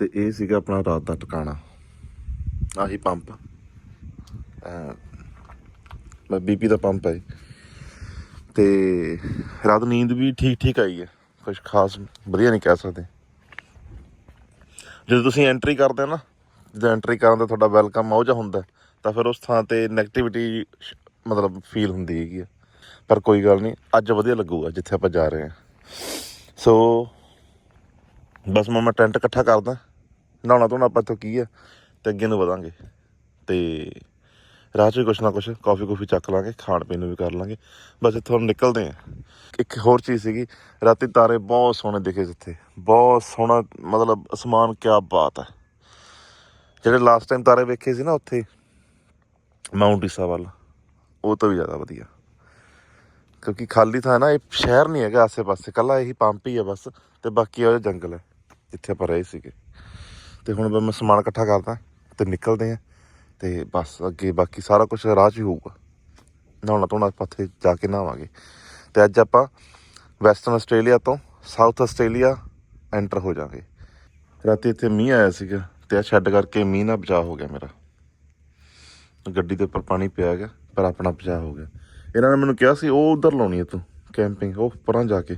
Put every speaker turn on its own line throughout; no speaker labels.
ਤੇ ਇਹ ਸੀਗਾ ਆਪਣਾ ਰਾਤ ਦਾ ਟਿਕਾਣਾ। ਆਹੀ ਪੰਪ। ਮੈਂ ਬੀਪੀ ਦਾ ਪੰਪ ਹੈ ਤੇ ਰਾਤ ਨੀਂਦ ਵੀ ਠੀਕ ਠੀਕ ਆਈ ਹੈ। ਕੁਝ ਖਾਸ ਵਧੀਆ ਨਹੀਂ ਕਹਿ ਸਕਦੇ। ਜਦੋਂ ਤੁਸੀਂ ਐਂਟਰੀ ਕਰਦੇ ਹੋ ਨਾ, ਜਦੋਂ ਐਂਟਰੀ ਕਰਨ ਦਾ ਤੁਹਾਡਾ ਵੈਲਕਮ ਆਉ ਜਾ ਹੁੰਦਾ ਤਾਂ ਫਿਰ ਉਸ ਥਾਂ ਤੇ 네ਗੇਟਿਵਿਟੀ ਮਤਲਬ ਫੀਲ ਹੁੰਦੀ ਹੈਗੀ ਆ ਪਰ ਕੋਈ ਗੱਲ ਨਹੀਂ, ਅੱਜ ਵਧੀਆ ਲੱਗੂਗਾ ਜਿੱਥੇ ਆਪਾਂ ਜਾ ਰਹੇ ਹਾਂ। ਸੋ ਬਸ ਮੈਂ ਮੈਂ ਟੈਂਟ ਇਕੱਠਾ ਕਰਦਾ। ਨਹਾਉਣਾ ਧੋਣਾ ਆਪਾਂ ਇੱਥੋਂ ਕੀ ਆ, ਤੇ ਅੱਗੇ ਨੂੰ ਵਧਾਂਗੇ। ਤੇ ਰਾਹ 'ਚ ਵੀ ਕੁਛ ਨਾ ਕੁਛ ਕਾਫੀ ਕੁਫੀ ਚੱਕ ਲਾਂਗੇ, ਖਾਣ ਪੀਣ ਨੂੰ ਵੀ ਕਰ ਲਾਂਗੇ। ਬਸ ਇੱਥੋਂ ਹੁਣ ਨਿਕਲਦੇ ਆ। ਇੱਕ ਹੋਰ ਚੀਜ਼ ਸੀਗੀ, ਰਾਤੀ ਤਾਰੇ ਬਹੁਤ ਸੋਹਣੇ ਦਿਖੇ ਜਿੱਥੇ। ਬਹੁਤ ਸੋਹਣਾ, ਮਤਲਬ ਅਸਮਾਨ ਕਿਆ ਬਾਤ ਹੈ ਜਿਹੜੇ ਲਾਸਟ ਟਾਈਮ ਤਾਰੇ ਵੇਖੇ ਸੀ ਨਾ ਉੱਥੇ ਮਾਊਂਟ ਈਸਾ ਵੱਲ, ਉਹ ਤੋਂ ਵੀ ਜ਼ਿਆਦਾ ਵਧੀਆ। ਕਿਉਂਕਿ ਖਾਲੀ ਥਾਂ ਨਾ, ਇਹ ਸ਼ਹਿਰ ਨਹੀਂ ਹੈਗਾ, ਆਸੇ-ਪਾਸੇ। ਕੱਲਾ ਇਹੀ ਪੰਪ ਹੀ ਹੈ ਬਸ, ਤੇ ਬਾਕੀ ਉਹ ਜੰਗਲ ਹੈ, ਜਿੱਥੇ ਆਪਾਂ ਰਹੇ ਸੀਗੇ। ਤੇ ਹੁਣ ਮੈਂ ਸਮਾਨ ਇਕੱਠਾ ਕਰਦਾ ਤੇ ਨਿਕਲਦੇ ਆ ਤੇ ਬਸ ਅੱਗੇ ਬਾਕੀ ਸਾਰਾ ਕੁਝ ਰਾਹ 'ਚ ਹੀ ਹੋਊਗਾ। ਨਹਾਉਣਾ ਧੋਣਾ ਆਪਾਂ ਉੱਥੇ ਜਾ ਕੇ ਨਹਾਵਾਂਗੇ। ਤੇ ਅੱਜ ਆਪਾਂ ਵੈਸਟਰਨ ਆਸਟ੍ਰੇਲੀਆ ਤੋਂ ਸਾਊਥ ਆਸਟ੍ਰੇਲੀਆ ਐਂਟਰ ਹੋ ਜਾਵਾਂਗੇ। ਰਾਤੀ ਇੱਥੇ ਮੀਂਹ ਆਇਆ ਸੀਗਾ ਤੇ ਆ ਛੱਡ ਕਰਕੇ ਮੀਂਹ ਨਾਲ ਬਚਾਅ ਹੋ ਗਿਆ ਮੇਰਾ। ਗੱਡੀ ਦੇ ਉੱਪਰ ਪਾਣੀ ਪਿਆ ਗਿਆ, ਪਰ ਆਪਣਾ ਬਚਾਅ ਹੋ ਗਿਆ। ਇਹਨਾਂ ਨੇ ਮੈਨੂੰ ਕਿਹਾ ਸੀ, ਉਹ ਉਧਰ ਲਾਉਣੀ ਹੈ ਤੂੰ ਕੈਂਪਿੰਗ ਉਹ ਪਰਾਂ ਜਾ ਕੇ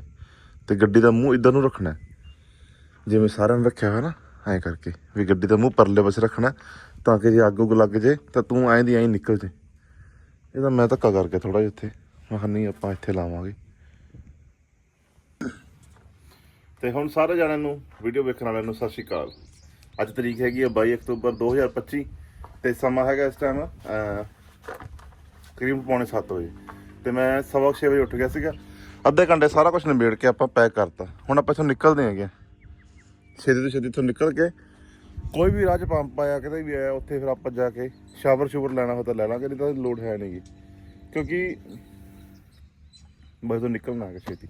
ਤੇ ਗੱਡੀ ਦਾ ਮੂੰਹ ਇਧਰ ਨੂੰ ਰੱਖਣਾ ਜਿਵੇਂ ਸਾਰਿਆਂ ਨੇ ਰੱਖਿਆ ਹੋਇਆ ਨਾ ਐਂ ਕਰਕੇ, ਵੀ ਗੱਡੀ ਦਾ ਮੂੰਹ ਪਰਲੇ ਪਾਸੇ ਰੱਖਣਾ, ਤਾਂ ਕਿ ਜੇ ਅੱਗ ਉੱਗ ਲੱਗ ਜੇ, ਤਾਂ ਤੂੰ ਐਂ ਦੀ ਐਂ ਨਿਕਲ ਜੇ। ਇਹਦਾ ਮੈਂ ਧੱਕਾ ਕਰਕੇ ਥੋੜਾ ਜਿਹਾ ਇੱਥੇ। ਮੈਂ ਕਿਹਾ ਨਹੀਂ, ਆਪਾਂ ਇੱਥੇ ਲਾਵਾਂਗੇ। ਤੇ ਹੁਣ ਸਾਰੇ ਜਣਿਆਂ ਨੂੰ ਵੀਡੀਓ ਵੇਖਣ ਵਾਲਿਆਂ ਨੂੰ ਸਤਿ ਸ਼੍ਰੀ ਅਕਾਲ। ਅੱਜ ਤਰੀਕ ਹੈਗੀ ਹੈ 22 ਅਕਤੂਬਰ 2025 ਤੇ ਸਮਾਂ ਹੈਗਾ ਇਸ ਟਾਈਮ ਕਰੀਬ ਪੌਣੇ 7 ਵਜੇ। ਤੇ ਮੈਂ ਸਵਾ ਕੁ ਛੇ ਵਜੇ ਉੱਠ ਗਿਆ ਸੀਗਾ। ਅੱਧੇ ਘੰਟੇ ਸਾਰਾ ਕੁਝ ਨਿਬੇੜ ਕੇ ਆਪਾਂ ਪੈਕ ਕਰਤਾ। ਹੁਣ ਆਪਾਂ ਇੱਥੋਂ ਨਿਕਲਦੇ ਹੈਗੇ ਛੇਤੀ ਤੋਂ ਛੇਤੀ ਇੱਥੋਂ ਨਿਕਲ ਕੇ ਕੋਈ ਵੀ ਰਾਹ 'ਚ ਪੰਪ ਆਇਆ, ਕਿਤੇ ਵੀ ਆਇਆ, ਉੱਥੇ ਫਿਰ ਆਪਾਂ ਜਾ ਕੇ ਸ਼ਾਵਰ ਸ਼ੂਵਰ ਲੈਣਾ ਹੋਇਆ ਤਾਂ ਲੈ ਲਾਂਗੇ, ਨਹੀਂ ਤਾਂ ਲੋਡ ਹੈ ਨਹੀਂਗੀ ਕਿਉਂਕਿ ਬਸ ਤੋਂ ਨਿਕਲਣਾ ਹੈਗਾ ਛੇਤੀ।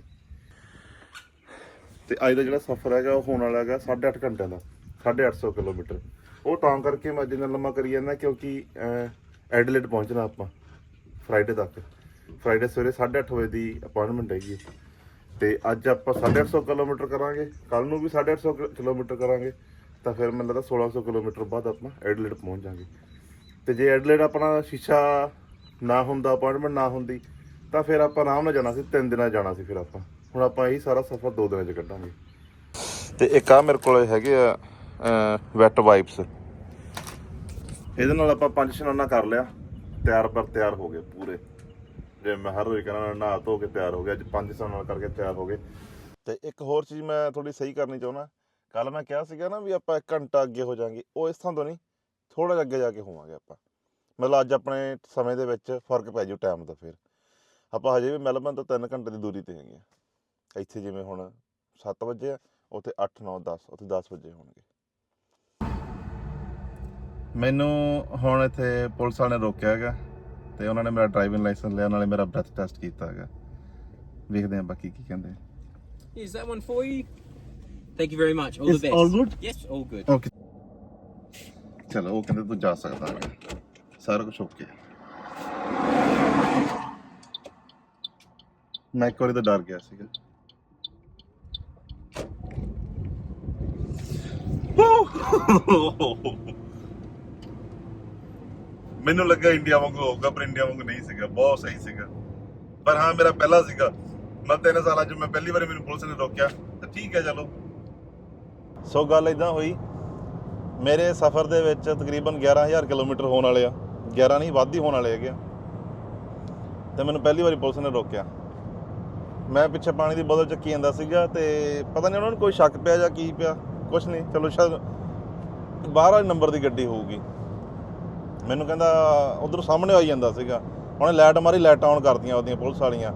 ਤੇ ਅੱਜ ਦਾ ਜਿਹੜਾ ਸਫ਼ਰ ਹੈਗਾ, ਉਹ ਹੋਣ ਵਾਲਾ ਹੈਗਾ 8.5 ਘੰਟਿਆਂ ਦਾ 850 ਕਿਲੋਮੀਟਰ। ਉਹ ਤਾਂ ਕਰਕੇ ਮੈਂ ਜਿੰਨਾ ਲੰਮਾ ਕਰੀ ਜਾਂਦਾ ਕਿਉਂਕਿ ਐਡਲੇਟ ਪਹੁੰਚਣਾ ਆਪਾਂ, ਫਰਾਈਡੇ ਤੱਕ। ਫਰਾਈਡੇ ਸਵੇਰੇ 8:30 ਵਜੇ ਦੀ ਅਪਾਇੰਟਮੈਂਟ ਹੈਗੀ। ਹੈ। ਤੇ ਅੱਜ ਆਪਾਂ 850 ਕਿਲੋਮੀਟਰ ਕਰਾਂਗੇ। ਕੱਲ ਨੂੰ ਵੀ 850 ਕਿ- ਕਿਲੋਮੀਟਰ ਕਰਾਂਗੇ। ਤਾਂ ਫਿਰ ਮੈਨੂੰ ਲੱਗਦਾ 1600 ਕਿਲੋਮੀਟਰ ਬਾਅਦ ਆਪਾਂ ਐਡਲੇਟ ਪਹੁੰਚ ਜਾਾਂਗੇ। ਤੇ ਜੇ ਐਡਲੇਟ ਆਪਣਾ ਸ਼ੀਸ਼ਾ ਨਾ ਹੁੰਦਾ, ਅਪਾਇੰਟਮੈਂਟ ਨਾ ਹੁੰਦੀ, ਤਾਂ ਫਿਰ ਆਪਾਂ ਆਰਾਮ ਨਾਲ ਜਾਣਾ ਸੀ, ਤਿੰਨ ਦਿਨਾਂ ਜਾਣਾ ਸੀ ਫਿਰ ਆਪਾਂ। ਹੁਣ ਆਪਾਂ ਇਹੀ ਸਾਰਾ ਸਫ਼ਰ ਦੋ ਦਿਨਾਂ 'ਚ ਕੱਢਾਂਗੇ। ਤੇ ਇੱਕ ਆ ਮੇਰੇ ਕੋਲ ਹੈਗੇ ਆ ਵੈਟ ਵਾਈਪਸ ਇਹਦੇ ਨਾਲ ਆਪਾਂ ਪੰਜ ਸਨਾਨਾ ਕਰ ਲਿਆ। ਤਿਆਰ ਪਰ ਤਿਆਰ ਹੋ ਗਏ ਪੂਰੇ। ਜੇ ਮੈਂ ਹਰ ਰੋਜ਼ ਕਹਿੰਦਾ ਨਹਾ ਧੋ ਕੇ ਤਿਆਰ ਹੋ ਗਿਆ, ਅੱਜ ਪੰਜ ਇਸ਼ਨਾਨਾ ਕਰਕੇ ਤਿਆਰ ਹੋ ਗਏ। ਤੇ ਇੱਕ ਹੋਰ ਚੀਜ਼ ਮੈਂ ਥੋੜੀ ਸਹੀ ਕਰਨੀ ਚਾਹੁੰਦਾ ਕੱਲ ਮੈਂ ਕਿਹਾ ਸੀਗਾ ਨਾ ਵੀ ਆਪਾਂ 1 ਘੰਟਾ ਅੱਗੇ ਹੋ ਜਾਾਂਗੇ, ਉਹ ਇਸ ਥਾਂ ਤੋਂ ਨਹੀਂ ਥੋੜਾ ਜਿਹਾ ਅੱਗੇ ਜਾ ਕੇ ਹੋਵਾਂਗੇ ਆਪਾਂ। ਮਤਲਬ ਅੱਜ ਆਪਣੇ ਸਮੇਂ ਦੇ ਵਿੱਚ ਫ਼ਰਕ ਪੈ ਜੂ ਟਾਈਮ ਦਾ ਫਿਰ। ਆਪਾਂ ਹਜੇ ਵੀ ਮੈਲਬਨ ਤੋਂ 3 ਘੰਟੇ ਦੀ ਦੂਰੀ ਤੇ ਹੈਗੇ ਆ ਇੱਥੇ ਜਿਵੇਂ ਹੁਣ 7 ਵਜੇ ਆ, ਉੱਥੇ 8 9 10 ਉੱਥੇ 10 ਵਜੇ ਹੋਣਗੇ। ਮੈਨੂੰ ਹੁਣ ਇੱਥੇ ਪੁਲਿਸ ਵਾਲੇ ਨੇ ਰੋਕਿਆ ਹੈਗਾ। ਤੇ ਉਹਨਾਂ ਨੇ ਮੇਰਾ ਡਰਾਈਵਿੰਗ ਲਾਇਸੈਂਸ ਲਿਆ ਨਾਲੇ ਮੇਰਾ ਬ੍ਰੈਥ ਟੈਸਟ ਕੀਤਾ ਹੈਗਾ ਵੇਖਦੇ ਹਾਂ ਬਾਕੀ ਕੀ ਕਹਿੰਦੇ
Is that one for you? Thank you very much. All
Is
the best.
all good?
Yes, all good.
Okay ਚਲੋ ਉਹ ਕਹਿੰਦੇ ਤੂੰ ਜਾ ਸਕਦਾ ਹੈਗਾ ਸਾਰਾ ਕੁਝ ਓਕੇ ਮੈਂ ਇੱਕ ਵਾਰੀ ਤਾਂ ਡਰ ਗਿਆ ਸੀਗਾ ਮੈਨੂੰ ਲੱਗਾ ਇੰਡੀਆ ਵਾਂਗੂ ਹੋਊਗਾ, ਪਰ ਇੰਡੀਆ ਵਾਂਗੂ ਨਹੀਂ ਸੀਗਾ, ਬਹੁਤ ਸਹੀ ਸੀਗਾ। ਪਰ ਹਾਂ, ਮੇਰਾ ਪਹਿਲਾ ਸੀਗਾ। ਮੈਂ ਤਿੰਨ ਸਾਲਾਂ ਚ ਮੈਂ ਪਹਿਲੀ ਵਾਰੀ ਮੈਨੂੰ ਪੁਲਿਸ ਨੇ ਰੋਕਿਆ, ਤਾਂ ਠੀਕ ਹੈ, ਚਲੋ। ਸੋ ਗੱਲ ਇਦਾਂ ਹੋਈ। ਮੇਰੇ ਸਫ਼ਰ ਦੇ ਵਿੱਚ ਤਕਰੀਬਨ 11000 ਕਿਲੋਮੀਟਰ ਹੋਣ ਵਾਲੇ ਆ। 11 ਨਹੀਂ, ਵੱਧ ਹੀ ਹੋਣ ਵਾਲੇ ਹੈਗੇ ਆ। ਤੇ ਮੈਨੂੰ ਪਹਿਲੀ ਵਾਰੀ ਪੁਲਿਸ ਨੇ ਰੋਕਿਆ। ਮੈਂ ਪਿੱਛੇ ਪਾਣੀ ਦੀ ਬੋਤਲ ਚੱਕੀ ਜਾਂਦਾ ਸੀਗਾ ਤੇ ਪਤਾ ਨਹੀਂ ਉਹਨਾਂ ਨੂੰ ਕੋਈ ਸ਼ੱਕ ਪਿਆ ਜਾਂ ਕੀ ਪਿਆ, ਕੁਛ ਨਹੀਂ। ਚਲੋ, ਸ਼ਾਇਦ ਬਾਹਰ ਵਾਲੇ ਨੰਬਰ ਦੀ ਗੱਡੀ ਹੋਊਗੀ। ਮੈਨੂੰ ਕਹਿੰਦਾ, ਉਧਰ ਸਾਹਮਣੇ ਆਈ ਜਾਂਦਾ ਸੀਗਾ। ਉਹਨੇ ਲਾਈਟ ਮਾਰੀ, ਲਾਈਟ ਆਨ ਕਰਦੀਆਂ ਉਹਦੀਆਂ ਪੁਲਿਸ ਵਾਲੀਆਂ।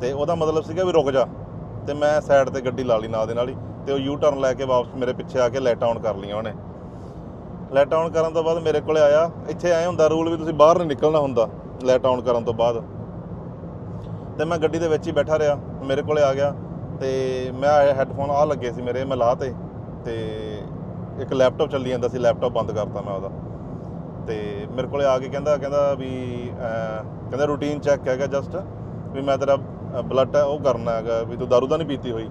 ਤੇ ਉਹਦਾ ਮਤਲਬ ਸੀਗਾ ਵੀ ਰੁਕ ਜਾ। ਤੇ ਮੈਂ ਸਾਈਡ ਤੇ ਗੱਡੀ ਲਾ ਲਈ ਨਾਲ ਦੇ ਨਾਲ ਹੀ। ਤੇ ਉਹ ਯੂ ਟਰਨ ਲੈ ਕੇ ਵਾਪਸ ਮੇਰੇ ਪਿੱਛੇ ਆ ਕੇ ਲਾਈਟ ਆਨ ਕਰ ਲਈਆਂ ਉਹਨੇ। ਲਾਈਟ ਆਨ ਕਰਨ ਤੋਂ ਬਾਅਦ ਮੇਰੇ ਕੋਲੇ ਆਇਆ। ਇੱਥੇ ਐ ਹੁੰਦਾ ਰੂਲ ਵੀ ਤੁਸੀਂ ਬਾਹਰ ਨਹੀਂ ਨਿਕਲਣਾ ਹੁੰਦਾ, ਲਾਈਟ ਆਨ ਕਰਨ ਤੋਂ ਬਾਅਦ। ਤੇ ਮੈਂ ਗੱਡੀ ਦੇ ਵਿੱਚ ਹੀ ਬੈਠਾ ਰਿਹਾ। ਮੇਰੇ ਕੋਲੇ ਆ ਗਿਆ। ਤੇ ਮੈਂ ਹੈੱਡਫੋਨ ਆ ਲੱਗੇ ਸੀ ਮੇਰੇ, ਮੈਂ ਲਾ ਤੇ। ਤੇ ਇੱਕ ਲੈਪਟਾਪ ਚੱਲੀ ਜਾਂਦਾ ਸੀ ਲੈਪਟਾਪ ਬੰਦ ਕਰਤਾ ਮੈਂ ਉਹਦਾ। ਤੇ ਮੇਰੇ ਕੋਲੇ ਆ ਕੇ ਕਹਿੰਦਾ ਕਹਿੰਦਾ ਵੀ ਕਹਿੰਦਾ ਰੂਟੀਨ ਚੈੱਕ ਹੈਗਾ ਜਸਟ ਵੀ ਮੈਂ ਤੇਰਾ ਬਲੱਡ ਉਹ ਕਰਨਾ ਹੈਗਾ, ਵੀ ਤੂੰ ਦਾਰੂ ਤਾਂ ਨਹੀਂ ਪੀਤੀ ਹੋਈ।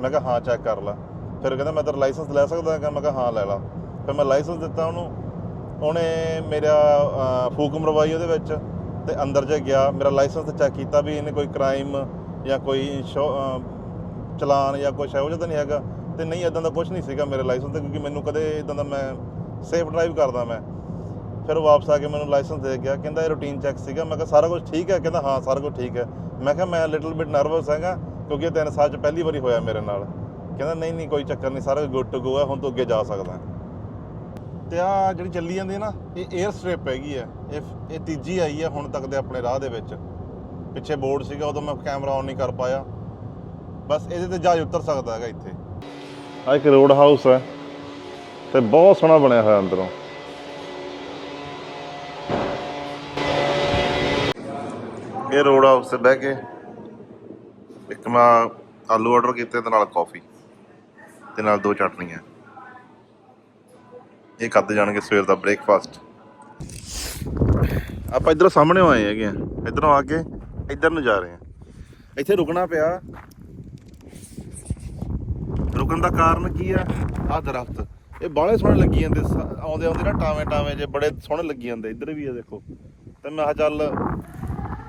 ਮੈਂ ਕਿਹਾ, ਹਾਂ ਚੈੱਕ ਕਰ ਲੈ। ਫਿਰ ਕਹਿੰਦਾ, ਮੈਂ ਤੇਰਾ ਲਾਇਸੈਂਸ ਲੈ ਸਕਦਾ ਹੈਗਾ, ਮੈਂ ਕਿਹਾ, ਹਾਂ, ਲੈ ਲਾ। ਫਿਰ ਮੈਂ ਲਾਇਸੈਂਸ ਦਿੱਤਾ ਉਹਨੂੰ। ਉਹਨੇ ਮੇਰਾ ਫੂਕ ਮਰਵਾਈ ਉਹਦੇ ਵਿੱਚ ਤੇ ਅੰਦਰ ਜੇ ਗਿਆ। ਮੇਰਾ ਲਾਇਸੈਂਸ ਚੈੱਕ ਕੀਤਾ ਵੀ ਇਹਨੇ ਕੋਈ ਕ੍ਰਾਈਮ ਜਾਂ ਕੋਈ ਇੰਸ਼ੋ- ਚਲਾਨ ਜਾਂ ਕੁਛ ਇਹੋ ਜਿਹਾ ਤਾਂ ਨਹੀਂ ਹੈਗਾ। ਤੇ ਨਹੀਂ ਇਦਾਂ ਦਾ ਕੁਝ ਨਹੀਂ ਸੀਗਾ ਮੇਰੇ ਲਾਇਸੈਂਸ ਤੇ, ਕਿਉਂਕਿ ਮੈਨੂੰ ਕਦੇ ਇਦਾਂ ਦਾ ਮੈਂ ਸੇਫ ਡਰਾਈਵ ਕਰਦਾ ਮੈਂ। ਫਿਰ ਉਹ ਵਾਪਸ ਆ ਕੇ ਮੈਨੂੰ ਲਾਇਸੈਂਸ ਦੇ ਗਿਆ, ਕਹਿੰਦਾ ਇਹ ਰੂਟੀਨ ਚੈੱਕ ਸੀਗਾ। ਮੈਂ ਕਿਹਾ, ਸਾਰਾ ਕੁਝ ਠੀਕ ਹੈ? ਕਹਿੰਦਾ, ਹਾਂ, ਸਾਰਾ ਕੁਝ ਠੀਕ ਹੈ। ਮੈਂ ਕਿਹਾ, ਮੈਂ ਲਿਟਲ ਬਿਟ ਨਰਵਸ ਹੈਗਾ, ਕਿਉਂਕਿ ਇਹ ਤਿੰਨ ਸਾਲ ਚ ਪਹਿਲੀ ਵਾਰੀ ਹੋਇਆ ਮੇਰੇ ਨਾਲ। ਕਹਿੰਦਾ, ਨਹੀਂ ਨਹੀਂ, ਕੋਈ ਚੱਕਰ ਨਹੀਂ, ਸਾਰਾ ਗੁੱਡ ਟੂ ਗੋ ਹੈ, ਹੁਣ ਤੋਂ ਅੱਗੇ ਜਾ ਸਕਦਾ ਹੈ। ਤੇ ਆ ਜਿਹੜੀ ਚੱਲੀ ਜਾਂਦੀ ਹੈ ਨਾ, ਇਹ 에ਅਰ ਸਟ੍ਰਿਪ ਹੈਗੀ ਹੈ। ਇਹ ਇਹ ਤੀਜੀ ਆਈ ਹੈ ਹੁਣ ਤੱਕ ਦੇ ਆਪਣੇ ਰਾਹ ਦੇ ਵਿੱਚ। ਪਿੱਛੇ ਬੋਰਡ ਸੀਗਾ, ਉਦੋਂ ਮੈਂ ਕੈਮਰਾ ਔਨ ਨਹੀਂ ਕਰ ਪਾਇਆ। ਬਸ ਇਹਦੇ ਤੇ ਜਹਾਜ਼ ਉਤਰ ਸਕਦਾ ਹੈਗਾ ਇੱਥੇ। ਆ ਇੱਕ ਰੋਡ ਹਾਊਸ ਹੈ, ਤੇ ਬਹੁਤ ਸੋਹਣਾ ਬਣਿਆ ਹੋਇਆ ਅੰਦਰੋਂ। ਇਹ ਰੋਡ ਹਾਊਸ ਤੇ ਬਹਿ ਕੇ ਇੱਕ ਮੈਂ ਆਲੂ ਆਰਡਰ ਕੀਤੇ ਤੇ ਨਾਲ ਕਾਫੀ ਤੇ ਨਾਲ ਦੋ ਚਟਨੀਆਂ ਇਹ ਕੱਦ ਜਾਣਗੇ ਸਵੇਰ ਦਾ ਬ੍ਰੇਕਫਾਸਟ ਆਪਾਂ ਇਧਰ ਸਾਹਮਣੇ ਆਏ ਹੈਗੇ ਆ। ਇਧਰੋਂ ਆ ਕੇ ਇਧਰ ਨੂੰ ਜਾ ਰਹੇ ਆ। ਇੱਥੇ ਰੁਕਣਾ ਪਿਆ। ਰੁਕਣ ਦਾ ਕਾਰਨ ਕੀ ਆ? ਆ ਦਰਖਤ। ਇਹ ਬਾਹਲੇ ਸੋਹਣੇ ਲੱਗੀ ਜਾਂਦੇ ਆਉਂਦੇ ਆਉਂਦੇ ਨਾ ਟਾਵੇਂ ਟਾਵੇਂ ਜੇ ਬੜੇ ਸੋਹਣੇ ਲੱਗੀ ਜਾਂਦੇ। ਇੱਧਰ ਵੀ ਆ ਦੇਖੋ। ਤੇ ਮੈਂ ਕਿਹਾ ਚੱਲ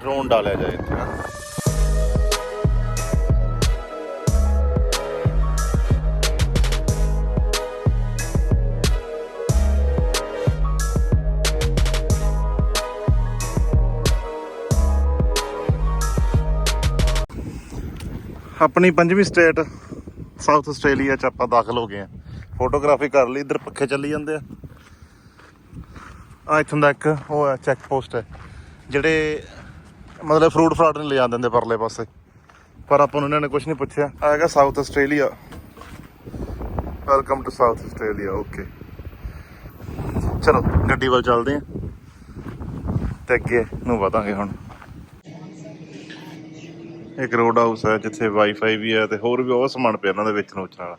ਡਰੋਨ ਡਾਲਿਆ ਜਾਏ ਇੱਥੇ ਆਪਣੀ ਪੰਜਵੀਂ ਸਟੇਟ, ਸਾਊਥ ਆਸਟ੍ਰੇਲੀਆ ਚ ਆਪਾਂ ਦਾਖਲ ਹੋ ਗਏ ਆ ਫੋਟੋਗ੍ਰਾਫੀ ਕਰ ਲਈ, ਇੱਧਰ ਪੱਖੇ ਚੱਲੀ ਜਾਂਦੇ ਆ। ਆ ਇੱਥੋਂ ਦਾ ਇੱਕ ਉਹ ਹੈ ਚੈੱਕ ਪੋਸਟ ਹੈ। ਜਿਹੜੇ ਮਤਲਬ ਫਰੂਟ ਫਰਾਟ ਨਹੀਂ ਲੈ ਜਾਂਦੇ ਹੁੰਦੇ ਪਰਲੇ ਪਾਸੇ। ਪਰ ਆਪਾਂ ਨੂੰ ਇਹਨਾਂ ਨੇ ਕੁਝ ਨਹੀਂ ਪੁੱਛਿਆ। ਆ ਹੈਗਾ South Australia welcome to South Australia okay ਚਲੋ, ਗੱਡੀ ਵੱਲ ਚੱਲਦੇ ਆ ਤੇ ਅੱਗੇ ਨੂੰ ਵਧਾਂਗੇ ਹੁਣ। ਇੱਕ ਰੋਡ ਹਾਊਸ ਹੈ, ਜਿੱਥੇ ਵਾਈਫਾਈ ਵੀ ਹੈ ਤੇ ਹੋਰ ਵੀ ਬਹੁਤ ਸਮਾਨ ਪਿਆ ਇਹਨਾਂ ਦੇ ਵਿੱਚ ਨੋਚਣ ਵਾਲਾ।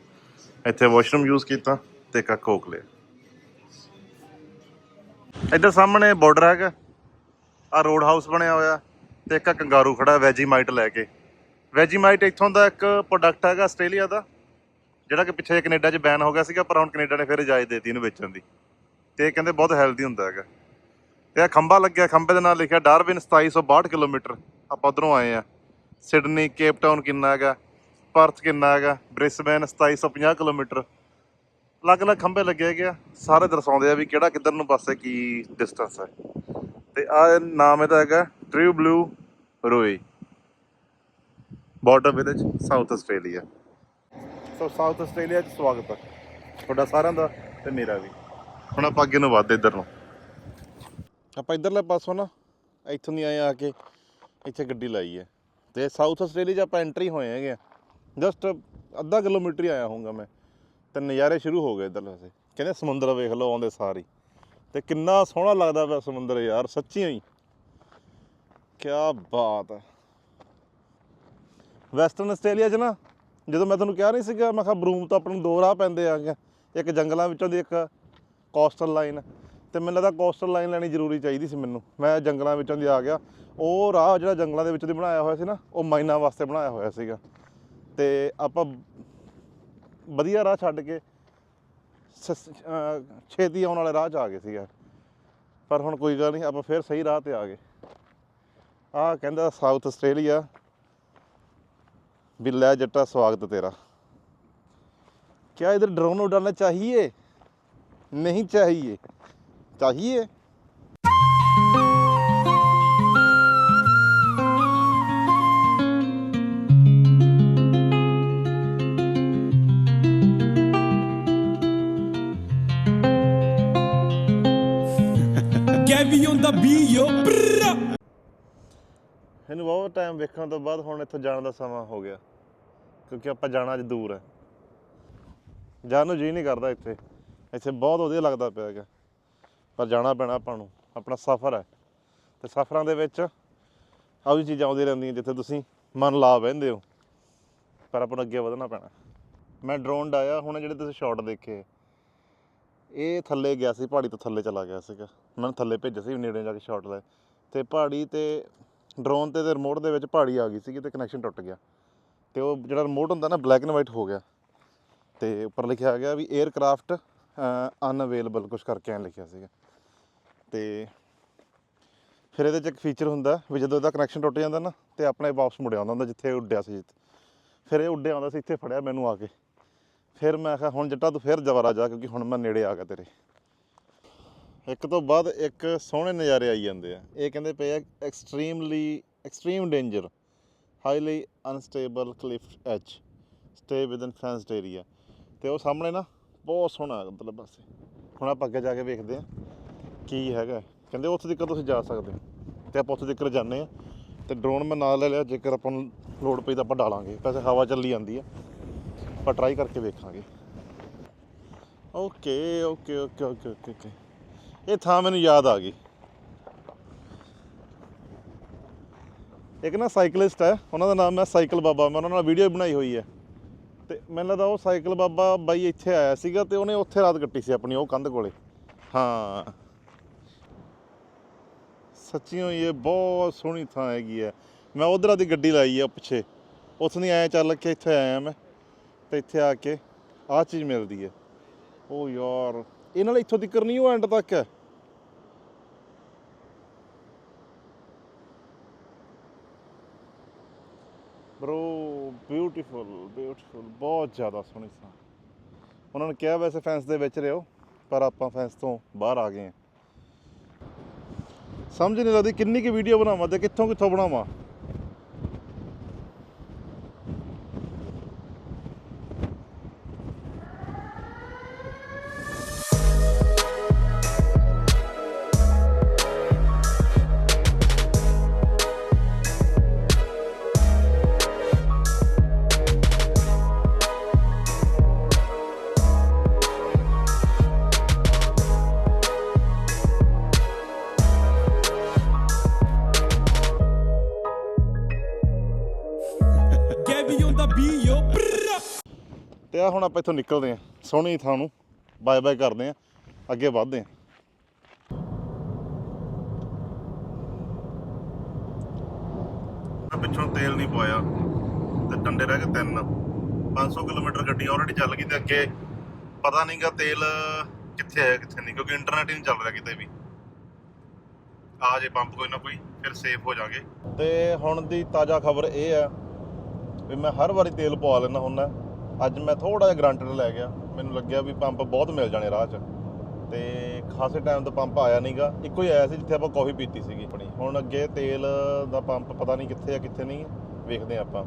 ਇੱਥੇ ਵਾਸ਼ਰੂਮ ਯੂਜ਼ ਕੀਤਾ ਤੇ ਇੱਕ ਕੋਕ ਲਿਆ। ਇੱਧਰ ਸਾਹਮਣੇ ਬਾਰਡਰ ਹੈਗਾ। ਆ ਰੋਡ ਹਾਊਸ ਬਣਿਆ ਹੋਇਆ। ਤੇ ਇੱਕ ਆਹ ਕੰਗਾਰੂ ਖੜਾ ਵੈਜੀਮਾਈਟ ਲੈ ਕੇ। ਵੈਜੀਮਾਈਟ ਇੱਥੋਂ ਦਾ ਇੱਕ ਪ੍ਰੋਡਕਟ ਹੈਗਾ ਆਸਟ੍ਰੇਲੀਆ ਦਾ, ਜਿਹੜਾ ਕਿ ਪਿੱਛੇ ਕੈਨੇਡਾ 'ਚ ਬੈਨ ਹੋ ਗਿਆ ਸੀਗਾ, ਪਰ ਹੁਣ ਕੈਨੇਡਾ ਨੇ ਫਿਰ ਇਜਾਜ਼ਤ ਦੇ ਦਿੱਤੀ ਇਹਨੂੰ ਵੇਚਣ ਦੀ। ਤੇ ਇਹ ਕਹਿੰਦੇ ਬਹੁਤ ਹੈਲਦੀ ਹੁੰਦਾ ਹੈਗਾ। ਤੇ ਆ ਖੰਭਾ ਲੱਗਿਆ, ਖੰਭੇ ਦੇ ਨਾਲ ਲਿਖਿਆ ਡਾਰਵਿਨ 2762 ਕਿਲੋਮੀਟਰ ਆਪਾਂ ਉਧਰੋਂ ਆਏ ਆ ਸਿਡਨੀ ਕੇਪ ਟਾਊਨ ਕਿੰਨਾ ਹੈਗਾ ਪਰਥ ਕਿੰਨਾ ਹੈਗਾ ਬ੍ਰਿਸਬੇਨ 2750 ਕਿਲੋਮੀਟਰ। ਅਲੱਗ-ਅਲੱਗ ਖੰਭੇ ਲੱਗੇ ਹੈਗੇ ਆ। ਸਾਰੇ ਦਰਸਾਉਂਦੇ ਆ ਵੀ ਕਿਹੜਾ ਕਿੱਧਰ ਨੂੰ ਪਾਸੇ ਕੀ ਡਿਸਟੈਂਸ ਹੈ। ਤੇ ਆ ਨਾਮ ਇਹਦਾ ਹੈਗਾ true blue Roy. Border village South Australia so South Australia 'ਚ ਸਵਾਗਤ ਹੈ ਤੁਹਾਡਾ ਸਾਰਿਆਂ ਦਾ ਤੇ ਮੇਰਾ ਵੀ। ਹੁਣ ਆਪਾਂ ਅੱਗੇ ਨੂੰ ਵੱਧਦੇ ਇੱਧਰ ਨੂੰ। ਆਪਾਂ ਇੱਧਰਲੇ ਪਾਸੋਂ ਨਾ, ਇੱਥੋਂ ਦੀ ਆਏ ਆ ਕੇ ਇੱਥੇ ਗੱਡੀ ਲਾਈ ਹੈ। ਤੇ ਸਾਊਥ ਆਸਟ੍ਰੇਲੀਆ 'ਚ ਆਪਾਂ ਐਂਟਰੀ ਹੋਏ ਹੈਗੇ ਆ। ਜਸਟ ਅੱਧਾ ਕਿਲੋਮੀਟਰ ਹੀ ਆਇਆ ਹੋਊਗਾ ਮੈਂ। ਤੇ ਨਜ਼ਾਰੇ ਸ਼ੁਰੂ ਹੋ ਗਏ ਇੱਧਰ ਪਾਸੇ ਕਹਿੰਦੇ ਸਮੁੰਦਰ ਵੇਖ ਲਓ, ਆਉਂਦੇ ਸਾਰੀ ਤੇ ਕਿੰਨਾ ਸੋਹਣਾ ਲੱਗਦਾ ਪਿਆ ਸਮੁੰਦਰ ਯਾਰ ਸੱਚੀ ਹੀ। ਕੀ ਬਾਤ ਹੈ। ਵੈਸਟਰਨ ਆਸਟ੍ਰੇਲੀਆ 'ਚ ਨਾ, ਜਦੋਂ ਮੈਂ ਤੁਹਾਨੂੰ ਕਿਹਾ ਨਹੀਂ ਸੀਗਾ, ਮੈਂ ਕਿਹਾ ਬਰੂਮ ਤੋਂ ਆਪਾਂ ਨੂੰ ਦੋ ਰਾਹ ਪੈਂਦੇ ਆ ਇੱਕ ਜੰਗਲਾਂ ਵਿੱਚੋਂ ਦੀ ਇੱਕ ਕੋਸਟਲ ਲਾਈਨ ਤੇ ਮੈਨੂੰ ਲੱਗਦਾ ਕੋਸਟਲ ਲਾਈਨ ਲੈਣੀ ਜ਼ਰੂਰੀ ਚਾਹੀਦੀ ਸੀ ਮੈਨੂੰ। ਮੈਂ ਜੰਗਲਾਂ ਵਿੱਚੋਂ ਦੀ ਆ ਗਿਆ। ਉਹ ਰਾਹ ਜਿਹੜਾ ਜੰਗਲਾਂ ਦੇ ਵਿੱਚੋਂ ਦੀ ਬਣਾਇਆ ਹੋਇਆ ਸੀ ਨਾ, ਉਹ ਮਾਈਨਾਂ ਵਾਸਤੇ ਬਣਾਇਆ ਹੋਇਆ ਸੀਗਾ। ਤੇ ਆਪਾਂ ਵਧੀਆ ਰਾਹ ਛੱਡ ਕੇ ਛੇਤੀ ਆਉਣ ਵਾਲੇ ਰਾਹ 'ਚ ਆ ਗਏ ਸੀਗਾ ਪਰ ਹੁਣ ਕੋਈ ਗੱਲ ਨਹੀਂ ਆਪਾਂ ਫਿਰ ਸਹੀ ਰਾਹ ਤੇ ਆ ਗਏ ਆਹ ਕਹਿੰਦਾ ਸਾਊਥ ਆਸਟ੍ਰੇਲੀਆ ਵੀ ਲੈ ਜੱਟਾ ਸਵਾਗਤ ਤੇਰਾ क्या इधर ड्रोन उड़ाना चाहिए नहीं चाहिए चाहिए ਇਹਨੂੰ ਬਹੁਤ ਟਾਈਮ ਵੇਖਣ ਤੋਂ ਬਾਅਦ ਹੁਣ ਇੱਥੋਂ ਜਾਣ ਦਾ ਸਮਾਂ ਹੋ ਗਿਆ, ਕਿਉਂਕਿ ਆਪਾਂ ਜਾਣਾ ਅੱਜ ਦੂਰ ਹੈ। ਜਾਣ ਨੂੰ ਜੀ ਨਹੀਂ ਕਰਦਾ ਇੱਥੇ। ਇੱਥੇ ਬਹੁਤ ਵਧੀਆ ਲੱਗਦਾ ਪਿਆ ਹੈਗਾ। ਪਰ ਜਾਣਾ ਪੈਣਾ ਆਪਾਂ ਨੂੰ, ਆਪਣਾ ਸਫ਼ਰ ਹੈ। ਤੇ ਸਫ਼ਰਾਂ ਦੇ ਵਿੱਚ ਆਹ ਵੀ ਚੀਜ਼ਾਂ ਆਉਂਦੀਆਂ ਰਹਿੰਦੀਆਂ, ਜਿੱਥੇ ਤੁਸੀਂ ਮਨ ਲਾ ਬਹਿੰਦੇ ਹੋ। ਪਰ ਆਪਾਂ ਨੂੰ ਅੱਗੇ ਵਧਣਾ ਪੈਣਾ। ਮੈਂ ਡਰੋਨ ਡਾਇਆ ਹੁਣ ਜਿਹੜੇ ਤੁਸੀਂ ਸ਼ਾਟ ਦੇਖੇ, ਇਹ ਥੱਲੇ ਗਿਆ ਸੀ, ਪਹਾੜੀ ਤੋਂ ਥੱਲੇ ਚਲਾ ਗਿਆ ਸੀਗਾ। ਮੈਂ ਥੱਲੇ ਭੇਜਿਆ ਸੀ, ਨੇੜੇ ਜਾ ਕੇ ਸ਼ਾਟ ਲੈ। ਤੇ ਪਹਾੜੀ ਤੇ ਡਰੋਨ ਤੇ ਤੇ ਰਿਮੋਟ ਦੇ ਵਿੱਚ ਪਹਾੜੀ ਆ ਗਈ ਸੀਗੀ ਤੇ ਕਨੈਕਸ਼ਨ ਟੁੱਟ ਗਿਆ। ਤੇ ਉਹ ਜਿਹੜਾ ਰਿਮੋਟ ਹੁੰਦਾ ਨਾ ਬਲੈਕ ਐਂਡ ਵਾਈਟ ਹੋ ਗਿਆ। ਤੇ ਉੱਪਰ ਲਿਖਿਆ ਗਿਆ ਵੀ 에ਅਰਕ੍ਰਾਫਟ ਅਨਅਵੇਲੇਬਲ ਕੁਝ ਕਰਕੇ ਐਂ ਲਿਖਿਆ ਸੀਗਾ। ਤੇ ਫਿਰ ਇਹਦੇ 'ਚ ਇੱਕ ਫੀਚਰ ਹੁੰਦਾ ਵੀ ਜਦੋਂ ਇਹਦਾ ਕਨੈਕਸ਼ਨ ਟੁੱਟ ਜਾਂਦਾ ਨਾ, ਤੇ ਆਪਣੇ ਵਾਪਸ ਮੁੜਿਆ ਆਉਂਦਾ ਹੁੰਦਾ, ਜਿੱਥੇ ਉੱਡਿਆ ਸੀ। ਫਿਰ ਇਹ ਉੱਡਿਆ ਆਉਂਦਾ ਸੀ, ਇੱਥੇ ਫੜਿਆ ਮੈਨੂੰ ਆ ਕੇ। ਫਿਰ ਮੈਂ ਕਿਹਾ, ਹੁਣ ਜੱਟਾ, ਤੂੰ ਫਿਰ ਦੁਬਾਰਾ ਜਾ, ਕਿਉਂਕਿ ਹੁਣ ਮੈਂ ਨੇੜੇ ਆ ਗਿਆ ਤੇਰੇ। ਇੱਕ ਤੋਂ ਬਾਅਦ ਇੱਕ ਸੋਹਣੇ ਨਜ਼ਾਰੇ ਆਈ ਜਾਂਦੇ ਆ। ਇਹ ਕਹਿੰਦੇ ਪਏ ਆ extremely extreme danger highly unstable cliff edge stay within fenced area ਤੇ ਉਹ ਸਾਹਮਣੇ ਨਾ ਬਹੁਤ ਸੋਹਣਾ ਮਤਲਬ ਪਾਸੇ ਹੁਣ ਆਪਾਂ ਅੱਗੇ ਜਾ ਕੇ ਵੇਖਦੇ ਆ ਕੀ ਹੈਗਾ। ਕਹਿੰਦੇ ਉੱਥੇ ਤੱਕ ਤੁਸੀਂ ਜਾ ਸਕਦੇ ਹੋ। ਤੇ ਆਪਾਂ ਉੱਥੇ ਤੱਕ ਜਾਂਦੇ ਆ। ਤੇ ਡਰੋਨ ਮੈਂ ਨਾਲ ਲੈ ਲਿਆ, ਜੇਕਰ ਆਪਾਂ ਨੂੰ ਲੋਡ ਪਈ ਤਾਂ ਆਪਾਂ ਡਾਲਾਂਗੇ। ਵੈਸੇ ਹਵਾ ਚੱਲੀ ਜਾਂਦੀ ਆ। ਆਪਾਂ ਟਰਾਈ ਕਰਕੇ ਵੇਖਾਂਗੇ। Okay okay okay okay okay okay ਇਹ ਥਾਂ ਮੈਨੂੰ ਯਾਦ ਆ ਗਈ। ਇੱਕ ਨਾ ਸਾਈਕਲਿਸਟ ਹੈ, ਉਹਨਾਂ ਦਾ ਨਾਮ ਹੈ ਸਾਈਕਲ ਬਾਬਾ, ਮੈਂ ਉਹਨਾਂ ਨਾਲ ਵੀਡੀਓ ਬਣਾਈ ਹੋਈ ਹੈ। ਤੇ ਮੈਨੂੰ ਲੱਗਦਾ ਉਹ ਸਾਈਕਲ ਬਾਬਾ ਬਾਈ ਇੱਥੇ ਆਇਆ ਸੀਗਾ ਤੇ ਉਹਨੇ ਉੱਥੇ ਰਾਤ ਕੱਟੀ ਸੀ ਆਪਣੀ, ਉਹ ਕੰਧ ਕੋਲੇ। ਹਾਂ। ਸੱਚੀਓ ਇਹ ਬਹੁਤ ਸੋਹਣੀ ਥਾਂ ਹੈਗੀ ਹੈ। ਮੈਂ ਉਧਰ ਦੀ ਗੱਡੀ ਲਾਈ ਆ ਪਿੱਛੇ। ਉੱਥੋਂ ਦੀ ਆਇਆ ਚੱਲ ਕੇ ਇੱਥੇ ਆਇਆ ਮੈਂ, ਤੇ ਇੱਥੇ ਆ ਕੇ ਆਹ ਚੀਜ਼ ਮਿਲਦੀ ਹੈ। ਉਹ ਯਾਰ ਇਹ ਨਾਲ ਇੱਥੋਂ ਤੱਕ ਨਹੀਂ, ਉਹ ਐਂਡ ਤੱਕ ਹੈ। ਬ్రో ਬਿਊਟੀਫੁਲ ਬਿਊਟੀਫੁਲ ਬਹੁਤ ਜ਼ਿਆਦਾ ਸੋਹਣੀ ਥਾਂ ਉਹਨਾਂ ਨੇ ਕਿਹਾ ਵੈਸੇ ਫੈਂਸ ਦੇ ਵਿੱਚ ਰਿਓ ਪਰ ਆਪਾਂ ਫੈਂਸ ਤੋਂ ਬਾਹਰ ਆ ਗਏ ਹਾਂ। ਸਮਝ ਨਹੀਂ ਲੱਗਦੀ ਕਿੰਨੀ ਕੀ ਵੀਡੀਓ ਬਣਾਵਾਂ ਤੇ ਕਿੱਥੋਂ ਕਿੱਥੋਂ ਬਣਾਵਾਂ। ਆਪਾਂ ਇੱਥੋਂ ਨਿਕਲਦੇ ਆਂ ਸੋਹਣੀ ਥਾਂ ਨੂੰ ਬਾਏ ਬਾਏ ਕਰਦੇ ਆਂ ਅੱਗੇ ਵਧਦੇ ਆਂ ਪਿੱਛੋਂ ਤੇਲ ਨਹੀਂ ਪਵਾਇਆ ਤੇ ਡੰਡੇ ਰਹਿ ਗਏ ਤਿੰਨ। 500 ਕਿਲੋਮੀਟਰ ਗੱਡੀ ਆਲਰੇਡੀ ਚੱਲ ਗਈ ਤੇ ਅੱਗੇ ਪਤਾ ਨਹੀਂਗਾ ਤੇਲ ਕਿੱਥੇ ਹੈ ਕਿੱਥੇ ਨਹੀਂ ਕਿਉਂਕਿ ਇੰਟਰਨੈਟ ਹੀ ਨਹੀਂ ਚੱਲ ਰਿਹਾ ਕਿਤੇ ਵੀ। ਆ ਜੇ ਪੰਪ ਕੋਈ ਨਾ ਕੋਈ ਫਿਰ ਸੇਫ ਹੋ ਜਾਗੇ। ਤੇ ਹੁਣ ਦੀ ਤਾਜ਼ਾ ਖਬਰ ਇਹ ਆ ਵੀ ਮੈਂ ਹਰ ਵਾਰੀ ਤੇਲ ਪਵਾ ਲੈਣਾ ਹੁੰਦਾ। ਅੱਜ ਮੈਂ ਥੋੜਾ ਜਿਹਾ ਗਰੰਟਡ ਲੈ ਗਿਆ। ਮੈਨੂੰ ਲੱਗਿਆ ਵੀ ਪੰਪ ਬਹੁਤ ਮਿਲ ਜਾਣੇ ਰਾਹ 'ਚ। ਤੇ ਖਾਸੇ ਟਾਈਮ ਤੋਂ ਪੰਪ ਆਇਆ ਨਹੀਂਗਾ ਇੱਕੋ ਹੀ ਆਇਆ ਸੀ ਜਿੱਥੇ ਆਪਾਂ ਕਾਫੀ ਪੀਤੀ ਸੀਗੀ ਆਪਣੀ। ਹੁਣ ਅੱਗੇ ਤੇਲ ਦਾ ਪੰਪ ਪਤਾ ਨਹੀਂ ਕਿੱਥੇ ਆ, ਕਿੱਥੇ ਨਹੀਂ, ਵੇਖਦੇ ਹਾਂ ਆਪਾਂ।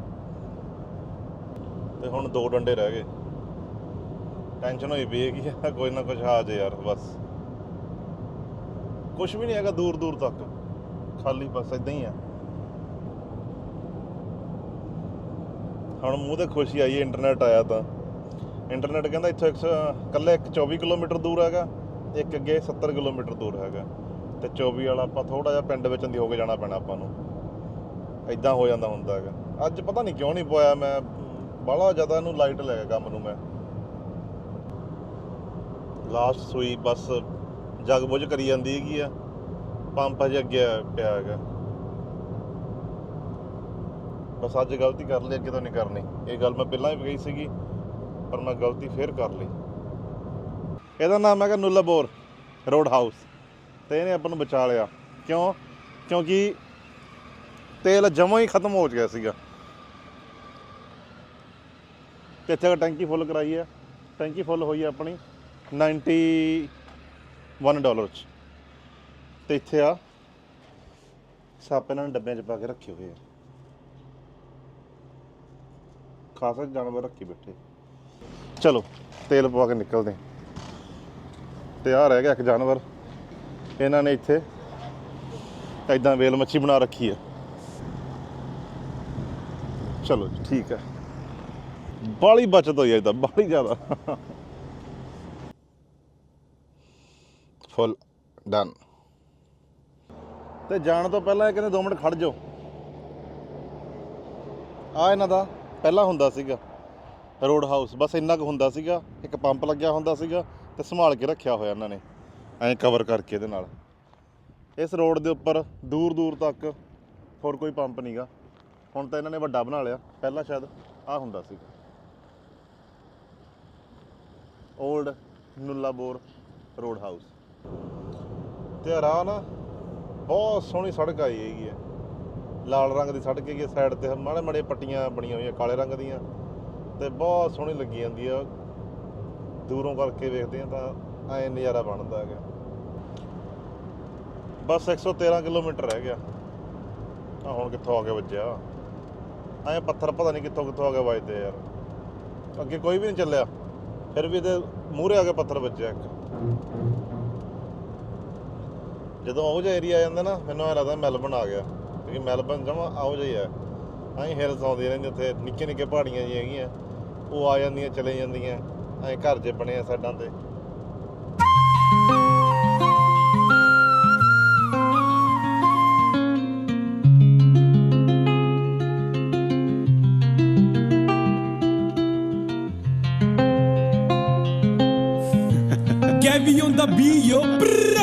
ਤੇ ਹੁਣ ਦੋ ਡੰਡੇ ਰਹਿ ਗਏ। ਟੈਨਸ਼ਨ ਹੋਈ ਪਈ ਹੈਗੀ ਆ। ਕੋਈ ਨਾ ਕੁਝ ਆ ਜੇ ਯਾਰ, ਬਸ। ਕੁਝ ਵੀ ਨਹੀਂ ਹੈਗਾ ਦੂਰ ਦੂਰ ਤੱਕ। ਖਾਲੀ ਬਸ ਇਦਾਂ ਹੀ ਆ। ਹੁਣ ਮੂੰਹ ਤੇ ਖੁਸ਼ੀ ਆਈ ਹੈ ਇੰਟਰਨੈਟ ਆਇਆ ਤਾਂ। ਇੰਟਰਨੈਟ ਕਹਿੰਦਾ ਇੱਥੋਂ ਇੱਕ ਸੌ- ਇਕੱਲੇ ਇੱਕ 24 ਕਿਲੋਮੀਟਰ ਦੂਰ ਹੈਗਾ, ਇੱਕ ਅੱਗੇ 70 ਕਿਲੋਮੀਟਰ ਦੂਰ ਹੈਗਾ। ਤੇ 24 ਵਾਲਾ ਆਪਾਂ ਥੋੜਾ ਜਿਹਾ ਪਿੰਡ ਵਿੱਚ ਦੀ ਹੋ ਕੇ ਜਾਣਾ ਪੈਣਾ ਆਪਾਂ ਨੂੰ। ਐਦਾਂ ਹੋ ਜਾਂਦਾ ਹੁੰਦਾ ਹੈਗਾ। ਅੱਜ ਪਤਾ ਨਹੀਂ ਕਿਉਂ ਨਹੀਂ ਪੋਇਆ ਮੈਂ, ਬਾਹਲਾ ਜ਼ਿਆਦਾ ਇਹਨੂੰ ਲਾਈਟ ਲੈ ਗਿਆ ਕੰਮ ਨੂੰ ਮੈਂ। ਲਾਸਟ ਸੂਈ ਬਸ ਜਗ ਬੁਝ ਕਰੀ ਜਾਂਦੀ ਹੈਗੀ ਆ, ਪੰਪ ਹਜੇ ਅੱਗੇ ਪਿਆ ਹੈਗਾ। ਬਸ ਅੱਜ ਗਲਤੀ ਕਰ ਲਈ, ਅੱਗੇ ਤੋਂ ਨਹੀਂ ਕਰਨੀ। ਇਹ ਗੱਲ ਮੈਂ ਪਹਿਲਾਂ ਵੀ ਕਹੀ ਸੀਗੀ, ਪਰ ਮੈਂ ਗਲਤੀ ਫੇਰ ਕਰ ਲਈ। ਇਹਦਾ ਨਾਮ ਹੈਗਾ ਨੁੱਲਾਬੋਰ ਰੋਡ ਹਾਊਸ। ਤੇ ਇਹਨੇ ਆਪਾਂ ਨੂੰ ਬਚਾ ਲਿਆ। ਕਿਉਂ? ਕਿਉਂਕਿ ਤੇਲ ਜਮਾਂ ਹੀ ਖਤਮ ਹੋ ਗਿਆ ਸੀਗਾ। ਤੇ ਇੱਥੇ ਟੈਂਕੀ ਫੁੱਲ ਕਰਾਈ ਹੈ। ਟੈਂਕੀ ਫੁੱਲ ਹੋਈ ਹੈ ਆਪਣੀ 91 ਡਾਲਰ ਚ। ਤੇ ਇੱਥੇ ਆ, ਸੱਪ ਇਹਨਾਂ ਨੇ ਡੱਬਿਆਂ 'ਚ ਪਾ ਕੇ ਰੱਖੇ ਹੋਏ ਆ। ਖਾਸਾ ਜਾਨਵਰ ਰੱਖੀ ਬੈਠੇ। ਚਲੋ ਤੇਲ ਪਵਾ ਕੇ ਨਿਕਲਦੇ ਹਾਂ। ਤੇ ਆ ਰਹਿ ਗਿਆ ਇੱਕ ਜਾਨਵਰ। ਇਹਨਾਂ ਨੇ ਇੱਥੇ ਐਦਾਂ ਵੇਲ ਮੱਛੀ ਬਣਾ ਰੱਖੀ ਹੈ। ਚਲੋ ਜੀ, ਠੀਕ ਹੈ। ਬਾਲੀ ਬਚਤ ਹੋਈ ਹੈ ਇਹਦਾ ਬਾਲੀ ਜ਼ਿਆਦਾ। Full done. ਤੇ ਜਾਣ ਤੋਂ ਪਹਿਲਾਂ ਇਹ ਕਹਿੰਦੇ 2 ਮਿੰਟ ਖੜ ਜਾਓ। ਆ ਇਹਨਾਂ ਦਾ ਪਹਿਲਾਂ ਹੁੰਦਾ ਸੀਗਾ ਰੋਡ ਹਾਊਸ ਬਸ ਇੰਨਾ ਕੁ ਹੁੰਦਾ ਸੀਗਾ, ਇੱਕ ਪੰਪ ਲੱਗਿਆ ਹੁੰਦਾ ਸੀਗਾ ਤੇ ਸੰਭਾਲ ਕੇ ਰੱਖਿਆ ਹੋਇਆ ਇਹਨਾਂ ਨੇ, ਐਂ ਕਵਰ ਕਰਕੇ ਇਹਦੇ ਨਾਲ। ਇਸ ਰੋਡ ਦੇ ਉੱਪਰ ਦੂਰ ਦੂਰ ਤੱਕ ਹੋਰ ਕੋਈ ਪੰਪ ਨਹੀਂਗਾ ਹੁਣ ਤਾਂ ਇਹਨਾਂ ਨੇ ਵੱਡਾ ਬਣਾ ਲਿਆ, ਪਹਿਲਾਂ ਸ਼ਾਇਦ ਆ ਹੁੰਦਾ ਸੀਗਾ। 올ਡ ਨੁੱਲਾਬੋਰ ਰੋਡ ਹਾਊਸ ਤੇ ਰਾਹ ਨਾ ਬਹੁਤ ਸੋਹਣੀ ਸੜਕ ਆਈ ਹੈਗੀ ਹੈ। ਲਾਲ ਰੰਗ ਦੀ ਸੜਕ ਹੈਗੀ ਸਾਈਡ ਤੇ, ਮਾੜੇ ਮਾੜੇ ਪੱਟੀਆਂ ਬਣੀਆਂ ਹੋਈਆਂ ਕਾਲੇ ਰੰਗ ਦੀਆਂ ਤੇ ਬਹੁਤ ਸੋਹਣੀ ਲੱਗੀ ਜਾਂਦੀ ਆ। ਦੂਰੋਂ ਕਰਕੇ ਵੇਖਦੇ ਆ ਤਾਂ ਐ ਨਜ਼ਾਰਾ ਬਣਦਾ ਹੈਗਾ। ਬਸ 113 ਕਿਲੋਮੀਟਰ ਰਹਿ ਗਿਆ। ਆ ਹੁਣ ਕਿੱਥੋਂ ਆ ਕੇ ਵੱਜਿਆ? ਐ ਪੱਥਰ ਪਤਾ ਨਹੀਂ ਕਿੱਥੋਂ ਕਿੱਥੋਂ ਆ ਕੇ ਵੱਜਦੇ ਯਾਰ। ਅੱਗੇ ਕੋਈ ਵੀ ਨਹੀਂ ਚੱਲਿਆ। ਫਿਰ ਵੀ ਇਹਦੇ ਮੂਹਰੇ ਆ ਕੇ ਪੱਥਰ ਵੱਜਿਆ ਇੱਕ। ਜਦੋਂ ਉਹ ਜਿਹਾ ਏਰੀਆ ਆ ਜਾਂਦਾ ਨਾ, ਮੈਨੂੰ ਐ ਲੱਗਦਾ ਮੈਲਬਨ ਆ ਗਿਆ। ਕਿਉਂਕਿ ਮੈਲਬਨ ਜਮਾ ਆਉ ਜਿਹਾ ਹੈ। ਐਂ ਹਿਲਸ ਆਉਂਦੀਆਂ ਰਹਿੰਦੀਆਂ ਉੱਥੇ ਨਿੱਕੇ ਨਿੱਕੇ ਪਹਾੜੀਆਂ ਜਿਹੀਆਂ ਹੈਗੀਆਂ। ਉਹ ਆ ਜਾਂਦੀਆਂ ਚਲੇ ਜਾਂਦੀਆਂ। ਐਂ ਘਰ ਜੇ ਬਣੇ ਆ ਸਾਡਾਂ ਤੇ
Gabby on the beat,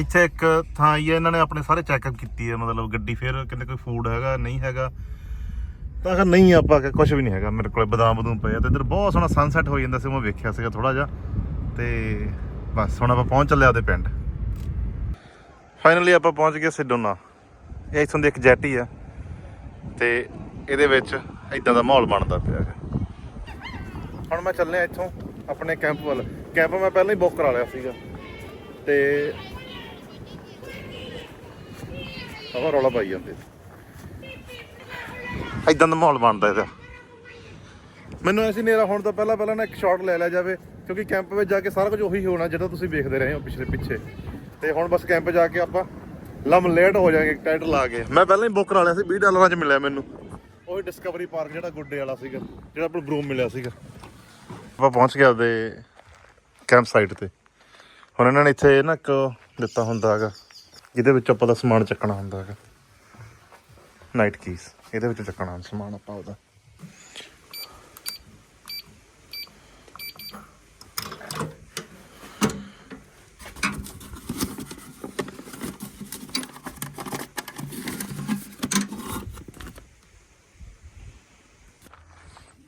ਇੱਥੇ ਇੱਕ ਥਾਂ ਹੀ ਹੈ, ਇਹਨਾਂ ਨੇ ਆਪਣੇ ਸਾਰੇ ਚੈੱਕਅਪ ਕੀਤੀ ਹੈ, ਮਤਲਬ ਗੱਡੀ ਫੇਰ ਕਹਿੰਦੇ ਕੋਈ ਫੂਡ ਹੈਗਾ, ਨਹੀਂ ਹੈਗਾ। ਤਾਂ ਅਗਰ ਨਹੀਂ ਆਪਾਂ ਕਿ ਕੁਝ ਵੀ ਨਹੀਂ ਹੈਗਾ, ਮੇਰੇ ਕੋਲੇ ਬਦਾਮ ਬਦੂਮ ਪਏ ਆ ਤੇ ਇੱਧਰ ਬਹੁਤ ਸੋਹਣਾ ਸਨਸੈਟ ਹੋ ਜਾਂਦਾ ਸੀ, ਮੈਂ ਵੇਖਿਆ ਸੀਗਾ ਥੋੜਾ ਜਿਹਾ। ਤੇ ਬਸ, ਹੁਣ ਆਪਾਂ ਪਹੁੰਚ ਚੱਲੇ ਆਪਦੇ ਪਿੰਡ। ਫਾਈਨਲੀ ਆਪਾਂ ਪਹੁੰਚ ਗਏ ਸਿਡੋਨਾ ਇਹ ਇੱਥੋਂ ਦੀ ਇੱਕ ਜੈਟੀ ਆ। ਤੇ ਇਹਦੇ ਵਿੱਚ ਇਦਾਂ ਦਾ ਮਾਹੌਲ ਬਣਦਾ ਪਿਆ ਹੈ ਹੁਣ ਮੈਂ ਚੱਲਿਆ ਇੱਥੋਂ, ਆਪਣੇ ਕੈਂਪ ਵੱਲ। ਕੈਂਪ ਮੈਂ ਪਹਿਲਾਂ ਹੀ ਬੁੱਕ ਕਰਾ ਲਿਆ ਸੀਗਾ। ਤੇ ਹਵਾ ਰੌਲਾ ਪਾਈ ਜਾਂਦੇ। ਇਦਾਂ ਦਾ ਮਾਹੌਲ ਬਣਦਾ ਇਹਦਾ। ਮੈਨੂੰ ਐਸੀ ਨੇਰਾ ਹੁਣ ਤੋਂ ਪਹਿਲਾਂ ਪਹਿਲਾਂ ਨਾ ਇੱਕ ਸ਼ਾਟ ਲੈ ਲਿਆ ਜਾਵੇ ਕਿਉਂਕਿ ਕੈਂਪ ਵਿੱਚ ਜਾ ਕੇ ਸਾਰਾ ਕੁਝ ਉਹੀ ਹੋਣਾ ਜਿਹੜਾ ਤੁਸੀਂ ਵੇਖਦੇ ਰਹੇ ਹੋ ਪਿਛਲੇ ਪਿੱਛੇ। ਤੇ ਹੁਣ ਬਸ ਕੈਂਪ ਜਾ ਕੇ ਆਪਾਂ ਲੰਮ ਲੇਟ ਹੋ ਜਾਾਂਗੇ ਟਾਈਟ ਲਾ ਕੇ। ਮੈਂ ਪਹਿਲਾਂ ਹੀ ਬੁੱਕ ਕਰਾ ਲਿਆ ਸੀ 20 ਡਾਲਰਾਂ 'ਚ ਮਿਲਿਆ ਮੈਨੂੰ। ਉਹੀ ਡਿਸਕਵਰੀ ਪਾਰਕ ਜਿਹੜਾ ਗੁੱਡੇ ਵਾਲਾ ਸੀਗਾ ਜਿਹੜਾ ਆਪਾਂ ਬਰੂਮ ਮਿਲਿਆ ਸੀਗਾ। ਆਪਾਂ ਪਹੁੰਚ ਗਏ ਆਪਦੇ ਕੈਂਪ ਸਾਈਟ ਤੇ। ਹੁਣ ਇਹਨਾਂ ਨੇ ਇੱਥੇ ਨਾ ਇੱਕ ਦਿੱਤਾ ਹੁੰਦਾ ਹੈਗਾ। ਜਿਹਦੇ ਵਿੱਚ ਆਪਾਂ ਦਾ ਸਮਾਨ ਚੱਕਣਾ ਹੁੰਦਾ ਹੈਗਾ। ਨਾਈਟ ਕੀਸ ਇਹਦੇ ਵਿੱਚ ਚੱਕਣਾ ਸਮਾਨ ਆਪਾਂ ਉਹਦਾ।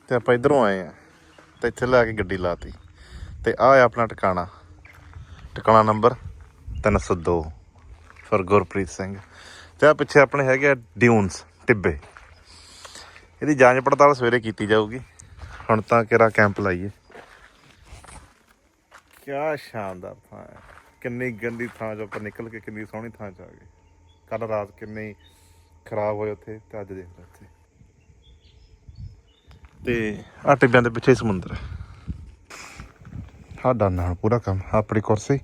ਤੇ ਆਪਾਂ ਇਧਰੋਂ ਆਏ ਆ। ਤੇ ਇੱਥੇ ਲੈ ਕੇ ਗੱਡੀ ਲਾਤੀ। ਤੇ ਆ ਹੈ ਆਪਣਾ ਟਿਕਾਣਾ। ਟਿਕਾਣਾ ਨੰਬਰ 302 ਫॉर ਗੁਰਪ੍ਰੀਤ ਸਿੰਘ। ਤੇ ਆ ਪਿੱਛੇ ਆਪਣੇ ਹੈਗੇ ਆ ਡਿਊਨਸ, ਟਿੱਬੇ। ਇਹਦੀ ਜਾਂਚ ਪੜਤਾਲ ਸਵੇਰੇ ਕੀਤੀ ਜਾਊਗੀ। ਹੁਣ ਤਾਂ ਕਿਹੜਾ ਕੈਂਪ ਲਾਈਏ। ਕਿਆ ਸ਼ਾਨਦਾਰ ਥਾਂ ਹੈ। ਕਿੰਨੀ ਗੰਦੀ ਥਾਂ ਚੋਂ ਆਪਾਂ ਨਿਕਲ ਕੇ ਕਿੰਨੀ ਸੋਹਣੀ ਥਾਂ ਚ ਆ ਗਏ। ਕੱਲ ਰਾਤ ਕਿੰਨੀ ਖਰਾਬ ਹੋਏ ਉੱਥੇ, ਤੇ ਅੱਜ ਦੇਖ ਲਓ ਇੱਥੇ। ਤੇ ਆ ਟਿੱਬਿਆਂ ਦੇ ਪਿੱਛੇ ਹੀ ਸਮੁੰਦਰ ਹੈ। ਸਾਡਾ ਨਾਲ ਪੂਰਾ ਕੰਮ ਆਪਣੀ ਕੁਰਸੀ।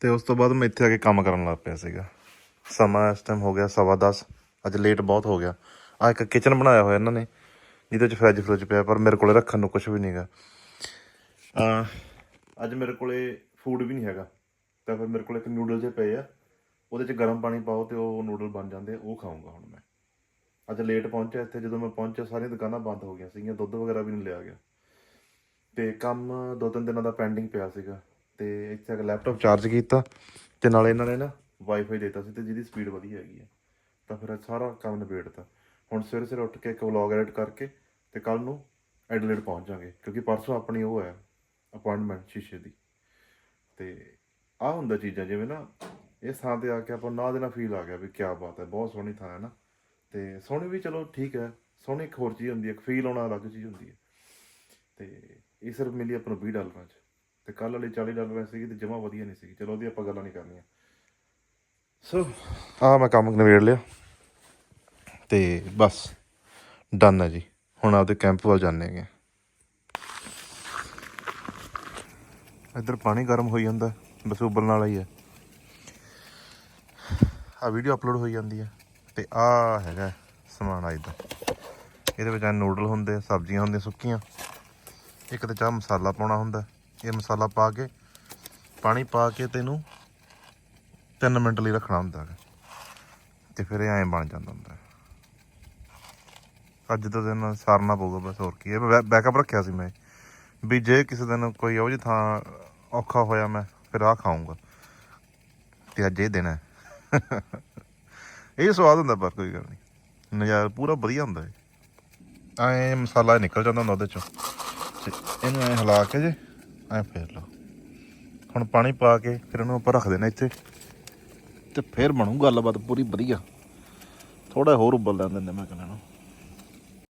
ਤੇ ਉਸ ਤੋਂ ਬਾਅਦ ਮੈਂ ਇੱਥੇ ਆ ਕੇ ਕੰਮ ਕਰਨ ਲੱਗ ਪਿਆ ਸੀਗਾ। ਸਮਾਂ ਇਸ ਟਾਈਮ ਹੋ ਗਿਆ ਸਵਾ ਦਸ। ਅੱਜ ਲੇਟ ਬਹੁਤ ਹੋ ਗਿਆ। ਆ ਇੱਕ ਕਿਚਨ ਬਣਾਇਆ ਹੋਇਆ ਇਹਨਾਂ ਨੇ, ਜਿਹਦੇ ਚ ਫ੍ਰਿਜ ਫ੍ਰਿਜ ਪਿਆ, ਪਰ ਮੇਰੇ ਕੋਲੇ ਰੱਖਣ ਨੂੰ ਕੁਝ ਵੀ ਨਹੀਂਗਾ ਆ ਅੱਜ ਮੇਰੇ ਕੋਲੇ ਫੂਡ ਵੀ ਨਹੀਂ ਹੈਗਾ। ਤਾਂ ਫਿਰ ਮੇਰੇ ਕੋਲੇ ਇੱਕ ਨੂਡਲ ਜੇ ਪਏ ਆ। ਉਹਦੇ ਚ ਗਰਮ ਪਾਣੀ ਪਾਓ ਤੇ ਉਹ ਨੂਡਲ ਬਣ ਜਾਂਦੇ, ਉਹ ਖਾਊਂਗਾ ਹੁਣ ਮੈਂ। ਅੱਜ ਲੇਟ ਪਹੁੰਚਿਆ ਇੱਥੇ, ਜਦੋਂ ਮੈਂ ਪਹੁੰਚਿਆ, ਸਾਰੀਆਂ ਦੁਕਾਨਾਂ ਬੰਦ ਹੋ ਗਈਆਂ ਸੀਗੀਆਂ, ਦੁੱਧ ਵਗੈਰਾ ਵੀ ਨਹੀਂ ਲਿਆ ਗਿਆ। ਤੇ ਕੰਮ ਦੋ ਤਿੰਨ ਦਿਨਾਂ ਦਾ ਪੈਂਡਿੰਗ ਪਿਆ ਸੀਗਾ। ਤੇ ਇੱਥੇ ਆ ਕੇ ਲੈਪਟਾਪ ਚਾਰਜ ਕੀਤਾ ਤੇ ਨਾਲੇ ਇਹਨਾਂ ਨੇ ਨਾ ਵਾਈਫਾਈ ਦਿੱਤਾ ਸੀ ਤੇ ਜਿਹਦੀ ਸਪੀਡ ਵਧੀਆ ਹੈਗੀ ਆ। ਤਾਂ ਫਿਰ ਸਾਰਾ ਕੰਮ ਨਿਬੇੜਤਾ। ਹੁਣ ਸਵੇਰੇ ਸਵੇਰੇ ਉੱਠ ਕੇ ਇੱਕ ਵਲੌਗ ਐਡਿਟ ਕਰਕੇ ਤੇ ਕੱਲ ਨੂੰ ਐਡਲੇਡ ਪਹੁੰਚ ਜਾਾਂਗੇ ਕਿਉਂਕਿ ਪਰਸੋਂ ਆਪਣੀ ਉਹ ਹੈ ਅਪਾਇੰਟਮੈਂਟ ਸ਼ੀਸ਼ੇ ਦੀ। ਤੇ ਆ ਹੁੰਦਾ ਚੀਜ਼ਾਂ ਜਿਵੇਂ ਨਾ ਇਸ ਥਾਂ ਤੇ ਆ ਕੇ ਆਪਾਂ ਨਾ ਦੇ ਨਾਲ ਫੀਲ ਆ ਗਿਆ ਵੀ ਕੀ ਬਾਤ ਹੈ, ਬਹੁਤ ਸੋਹਣੀ ਥਾਂ ਹੈ ਨਾ। ਤੇ ਸੋਹਣੀ ਵੀ ਚਲੋ ਠੀਕ ਹੈ, ਸੋਹਣੀ ਇੱਕ ਹੋਰ ਚੀਜ਼ ਹੁੰਦੀ ਹੈ, ਇੱਕ ਫੀਲ ਆਉਣਾ ਅਲੱਗ ਚੀਜ਼ ਹੁੰਦੀ ਹੈ। ਤੇ ਇਹ ਸਿਰਫ ਮਿਲੀ ਆਪਾਂ ਨੂੰ 20 ਡਾਲਰਾਂ 'ਚ। ਤੇ ਕੱਲ ਵਾਲੀ 40 ਡਾਲਰਾਂ ਸੀਗੀ ਤੇ ਜਮਾ ਵਧੀਆ ਨਹੀਂ ਸੀਗੀ। ਚਲੋ ਉਹਦੀ ਆਪਾਂ ਗੱਲਾਂ ਨਹੀਂ ਕਰਨੀਆਂ। ਸੋ ਆ ਮੈਂ ਕੰਮ ਨਿਬੇੜ ਲਿਆ। ਤੇ ਬਸ ਡਨ ਹੈ ਜੀ। ਹੁਣ ਆਪਦੇ ਕੈਂਪ ਵੱਲ ਜਾਂਦੇ ਹੈਗੇ ਇੱਧਰ ਪਾਣੀ ਗਰਮ ਹੋਈ ਜਾਂਦਾ ਬਸ ਉਬਲਣ ਵਾਲਾ ਹੀ ਹੈ ਆ ਵੀਡੀਓ ਅਪਲੋਡ ਹੋਈ ਜਾਂਦੀ ਹੈ ਤੇ ਆ ਹੈਗਾ ਸਮਾਨ ਆ ਇਹਦਾ ਇਹਦੇ ਵਿੱਚ ਆ ਨੂਡਲ ਹੁੰਦੇ ਸਬਜ਼ੀਆਂ ਹੁੰਦੀਆਂ ਸੁੱਕੀਆਂ। ਇੱਕ ਤੇ ਚਾਹ ਮਸਾਲਾ ਪਾਉਣਾ ਹੁੰਦਾ। ਇਹ ਮਸਾਲਾ ਪਾ ਕੇ, ਪਾਣੀ ਪਾ ਕੇ ਤੈਨੂੰ 3 ਮਿੰਟ ਲਈ ਰੱਖਣਾ ਹੁੰਦਾ ਹੈ ਤੇ ਫਿਰ ਇਹ ਐਂ ਬਣ ਜਾਂਦਾ ਹੁੰਦਾ ਅੱਜ ਦਾ ਦਿਨ ਸਾਰਨਾ ਪਊਗਾ ਬਸ, ਹੋਰ ਕੀ। ਹੈ ਬੈਕਅਪ ਰੱਖਿਆ ਸੀ ਮੈਂ। ਵੀ ਜੇ ਕਿਸੇ ਦਿਨ ਕੋਈ ਇਹੋ ਜਿਹੀ ਥਾਂ ਔਖਾ ਹੋਇਆ ਮੈਂ, ਫਿਰ ਆ ਖਾਊਂਗਾ। ਤੇ ਅੱਜ ਇਹ ਦਿਨ ਹੈ। ਇਹ ਸਵਾਦ ਹੁੰਦਾ ਪਰ ਕੋਈ ਗੱਲ ਨਹੀਂ। ਨਜ਼ਾਰਾ ਪੂਰਾ ਵਧੀਆ ਹੁੰਦਾ ਹੈ ਐ ਮਸਾਲਾ ਨਿਕਲ ਜਾਂਦਾ ਹੁੰਦਾ ਉਹਦੇ ਚੋਂ। ਤੇ ਇਹਨੂੰ ਐ ਹਿਲਾ ਕੇ ਜੇ ਐ ਫੇਰ ਲਓ ਹੁਣ ਪਾਣੀ ਪਾ ਕੇ ਫਿਰ ਇਹਨੂੰ ਉੱਪਰ ਰੱਖ ਦੇਣਾ ਇੱਥੇ। ਤੇ ਫਿਰ ਬਣੂ ਗੱਲਬਾਤ ਪੂਰੀ ਵਧੀਆ। ਥੋੜਾ ਹੋਰ ਉਬਲ ਲੈਣ ਦਿੰਦੇ ਮੈਂ ਕਹਿੰਦਾ ਨੂੰ।